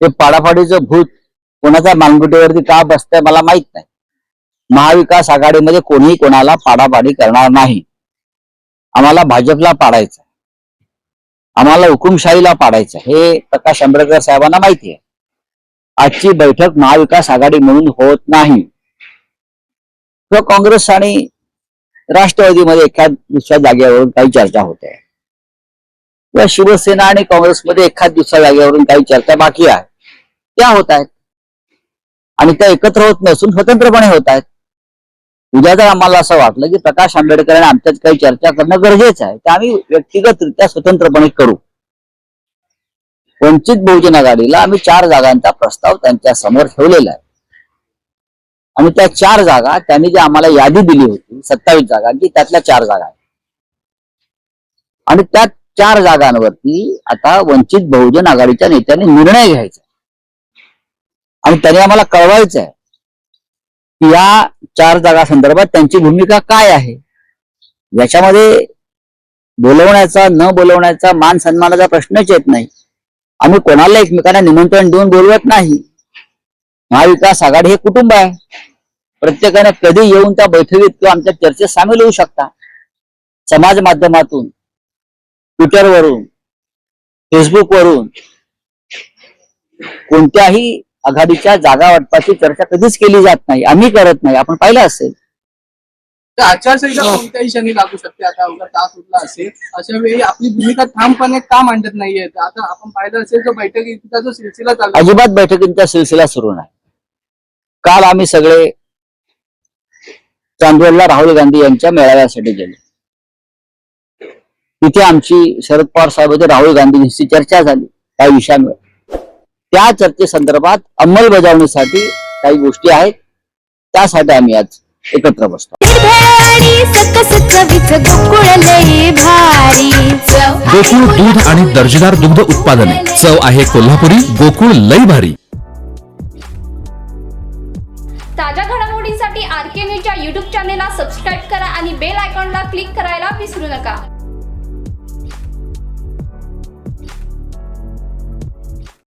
ते पाडापाडीचं भूत कोणाच्या मानगुटीवरती का बसतंय मला माहीत नाही. महाविकास आघाडीमध्ये कोणीही कोणाला पाडापाडी करणार नाही. आम्हाला भाजपला पाडायचं आम्हाला हुकुमशाहीला पाडायचं हे प्रकाश आंबेडकर साहेबांना माहिती आहे. आजची बैठक महाविकास आघाडी म्हणून होत नाही. किंवा काँग्रेस आणि राष्ट्रवादीमध्ये एखाद दुसऱ्या जागेवरून काही चर्चा होते. किंवा शिवसेना आणि काँग्रेसमध्ये एखाद दुसऱ्या जागेवरून काही चर्चा बाकी आहे. त्या होत आहेत. आणि त्या एकत्र होत नसून स्वतंत्रपणे होत आहेत. उद्या जर आम्हाला असं वाटलं की प्रकाश आंबेडकर आणि आमच्यात काही चर्चा करणं गरजेचं आहे तर आम्ही व्यक्तिगतरित्या स्वतंत्रपणे करू. वंचित बहुजन आघाडीला आम्ही चार जागांचा प्रस्ताव त्यांच्यासमोर ठेवलेला आहे. आणि त्या चार जागा त्यांनी जी आम्हाला यादी दिली होती सत्तावीस जागांची त्यातल्या चार जागा आहेत. आणि त्यात चार जागांवरती आता वंचित बहुजन आघाडीच्या नेत्याने निर्णय घ्यायचा आणि त्याने आम्हाला कळवायचं आहे की या चार जागा संदर्भात त्यांची भूमिका काय आहे. याच्यामध्ये बोलवण्याचा न बोलवण्याचा मान सन्मानाचा प्रश्नच येत नाही. आम्ही कोणाला एकमेकांना निमंत्रण देऊन बोलवत नाही. महाविकास आघाडी हे कुटुंब आहे. प्रत्येकाने कधी येऊन त्या बैठकीत किंवा आमच्या चर्चेत सामील होऊ शकता. समाज माध्यमातून ट्विटरवरून फेसबुकवरून कोणत्याही आघाडीच्या जागा वाटपाची चर्चा कधीच केली जात नाही. आम्ही करत नाही. आपण पाहिलं असेल. तर आचारसंहिता कोणत्याही क्षणी लागू शकते. आता अवघा तास उरला असेल. अशा वेळी आपली भूमिका ठामपणे का मांडत नाहीये? आता आपण पाहिलं असेल जो बैठकीचा जो सिलसिला चालू अजिबात बैठकींचा सिलसिला सुरू नाही. काल आम्ही सगळे चांदवडला राहुल गांधी यांच्या मेळाव्यासाठी गेलो. तिथे आमची शरद पवार साहेबांची राहुल गांधींशी चर्चा झाली काही विषयांवर. त्या चर्चेसंदर्भात अंमलबजावणीसाठी काही गोष्टी आहेत. त्यासाठी आम्ही आज एकत्र बसतो. गोकुळ दूध आणि दर्जेदार दुग्ध उत्पादने. चव आहे कोल्हापुरी गोकुळ लई भारी. ताज्या घडामोडींसाठी आर के न्यूजच्या यूट्यूब चॅनेलला सबस्क्राईब करा आणि बेल आयकॉनला क्लिक करायला विसरू नका.